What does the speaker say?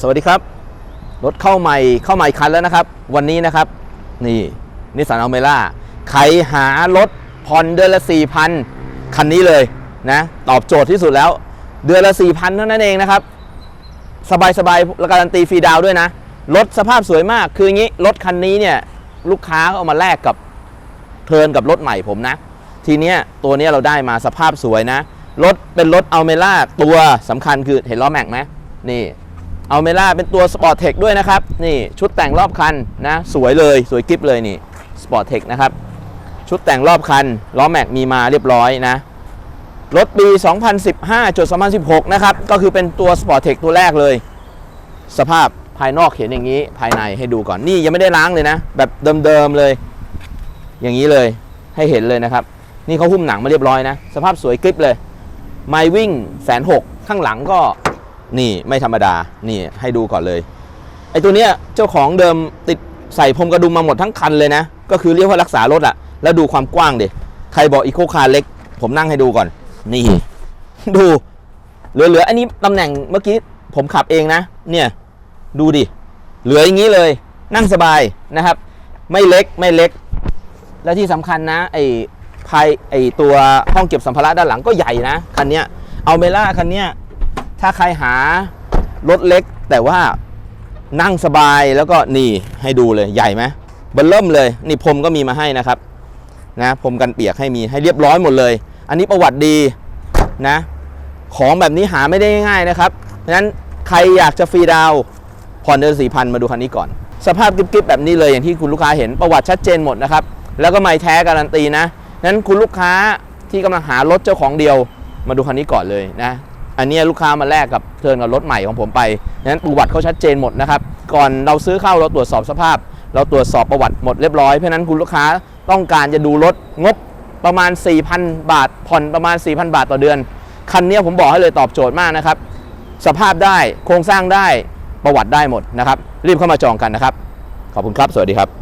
สวัสดีครับ รถเข้าใหม่เข้าใหม่คันแล้วนะครับ วันนี้นะครับ นี่นิสสันอัลเมล่าใครหารถผ่อนเดือนละ4,000คันนี้เลยนะ ตอบโจทย์ที่สุดแล้ว เดือนละ4,000เท่านั้นเองนะครับ สบายสบายๆและการันตีฟรีดาวด้วยนะ รถสภาพสวยมากคืออย่างนี้ รถคันนี้เนี่ย ลูกค้าเอามาแลกกับเทิร์นกับรถใหม่ผมนะ ทีเนี้ยตัวเนี้ยเราได้มาสภาพสวยนะ รถเป็นรถอัลเมล่าตัวสำคัญคือเห็นล้อแม็กไหมนี่ อัลเมล่าเป็นตัวสปอร์ตเทคด้วยนะครับ นี่ชุดแต่งรอบคันนะ สวยเลยสวยกิฟเลยนี่สปอร์ตเทคนะครับ ชุดแต่งรอบคันล้อแม็กมีมาเรียบร้อยนะรถปี 2015จด2016 นะครับ ก็คือเป็นตัว Sport Tech ตัวแรกเลย สภาพภายนอกเห็นอย่างนี้ภายในให้ดูก่อนนี่ยังไม่ได้ล้างเลยนะ แบบเดิมๆเลย อย่างนี้เลยให้เห็นเลยนะครับ นี่เขาหุ้มหนังมาเรียบร้อยนะ สภาพสวยกริบเลย ไมวิ่งแสนหกข้างหลังก็ นี่ไม่ธรรมดา นี่ให้ดูก่อนเลย ไอ้ตัวเนี้ยเจ้าของเดิมติดใส่พรมกระดุมมาหมดทั้งคันเลยนะ ก็คือเรียกว่ารักษารถอะแล้วดูความกว้างดิ ใครบอกอีโคคาร์เล็ก ผมนั่งให้ดูก่อน นี่ ดู เหลือๆ อันนี้ตำแหน่งเมื่อกี้ผมขับเองนะ เนี่ย ดูดิ เหลืออย่างนี้เลย นั่งสบายนะครับ ไม่เล็กไม่เล็ก และที่สำคัญนะ ไอ้ภายไอ้ตัวห้องเก็บสัมภาระด้านหลังก็ใหญ่นะ คันเนี้ย เอาเมล่าคันเนี้ย ถ้าใครหารถเล็กแต่ว่านั่งสบายแล้วก็นี่ให้ดูเลยใหญ่ไหมเบิ่มเริ่มเลย นี่พรมก็มีมาให้นะครับนะพรมกันเปียกให้มีให้เรียบร้อยหมดเลย อันนี้ประวัติดีนะ ของแบบนี้หาไม่ได้ง่ายนะครับเพราะฉะนั้นใครอยากจะฟรีดาวผ่อนเดือนสี่พันมาดูคันนี้ก่อน สภาพกิ๊บๆแบบนี้เลยอย่างที่คุณลูกค้าเห็นประวัติชัดเจนหมดนะครับ แล้วก็ไม่แท้การันตีนะนั้นคุณลูกค้าที่กำลังหารถเจ้าของเดียวมาดูคันนี้ก่อนเลยนะ อันนี้ลูกค้ามาแลกกับเทินกับรถใหม่ของผมไปนั้นประวัติเขาชัดเจนหมดนะครับ ก่อนเราซื้อเข้าเราตรวจสอบสภาพ เราตรวจสอบประวัติหมดเรียบร้อยเพราะนั้นคุณลูกค้าต้องการจะดูรถงบประมาณ 4,000 บาท ผ่อนประมาณ 4,000 บาทต่อเดือน คันนี้ผมบอกให้เลยตอบโจทย์มากนะครับ สภาพได้โครงสร้างได้ประวัติได้หมดนะครับ รีบเข้ามาจองกันนะครับ ขอบคุณครับ สวัสดีครับ